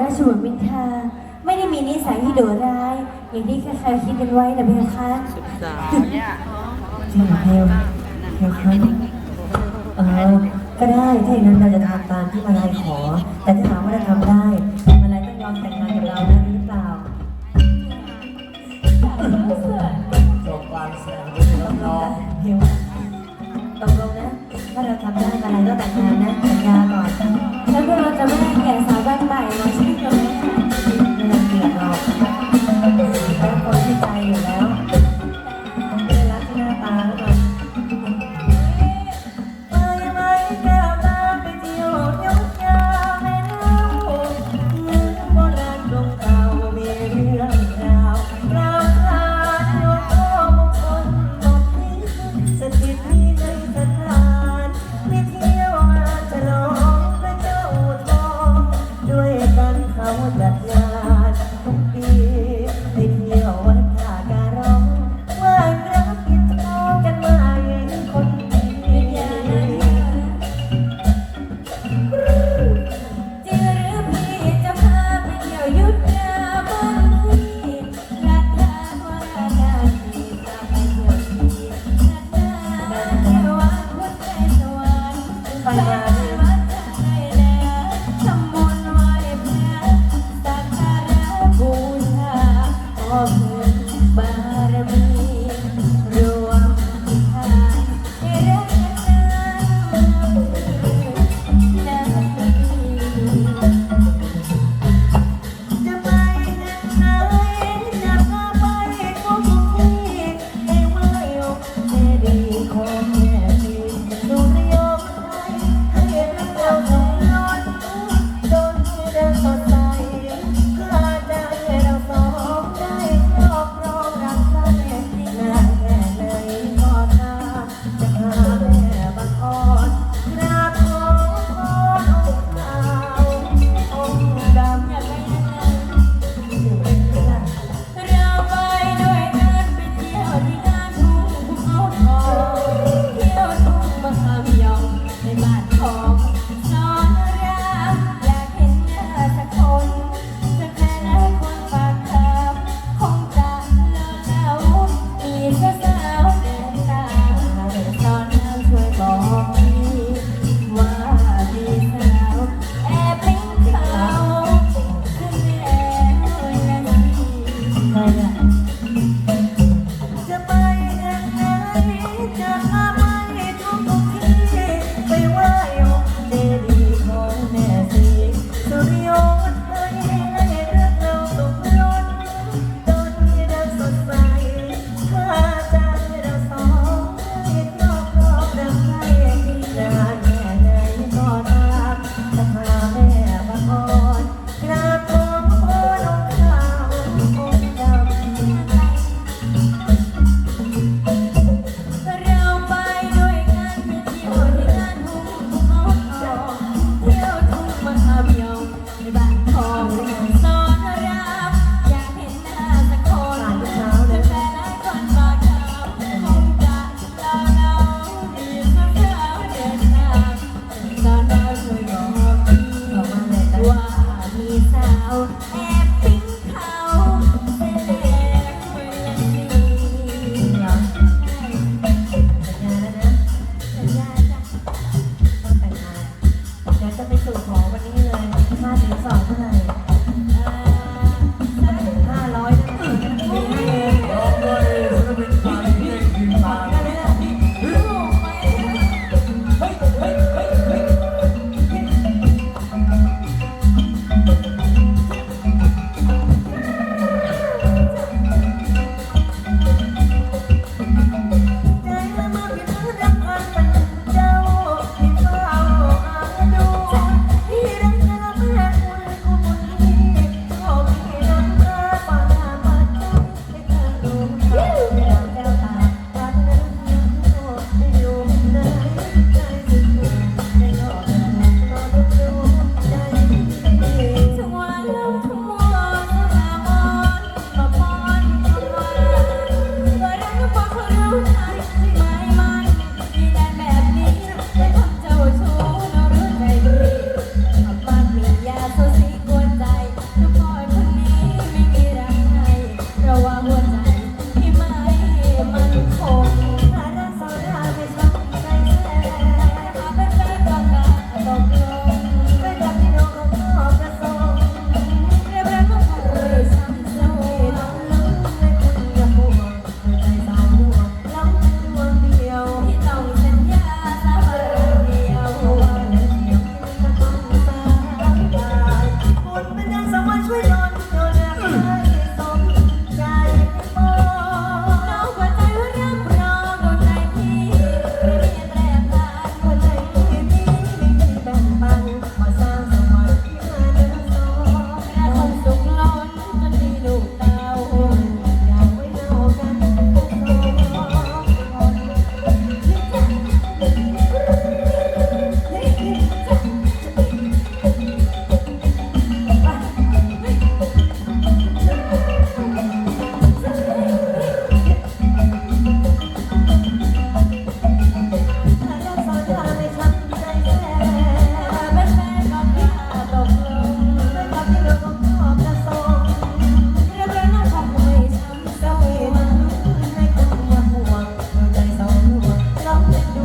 ราชบุตรมินทาไม่ได้มีนิสัยที่ดุร้าย อย่างที่ใครๆคิดกันไว้นะเบลคะสิบสามเนี่ยเดี๋ยวเดี๋วเะครับเออก็ได้ถ้าอย่างนั้นเราจะทำตามที่มาลายขอ แต่ถ้า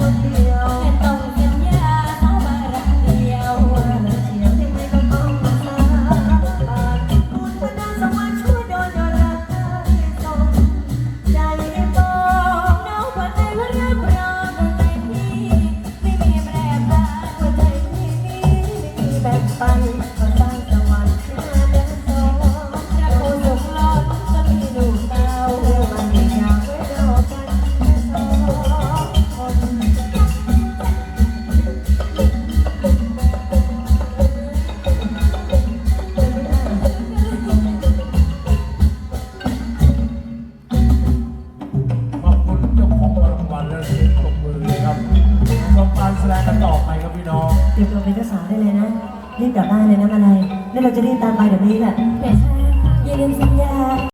คนเดียว ชมการแสดงกันต่อไปครับพี่น้องเตรียมตัวเป็นเจ้าสาวได้เลยนะ รีบกลับบ้านเลยนะมาลัยแล้วเราจะรีบตามไปเดี๋ยวนี้แหละเพชรอย่าลืมสัญญา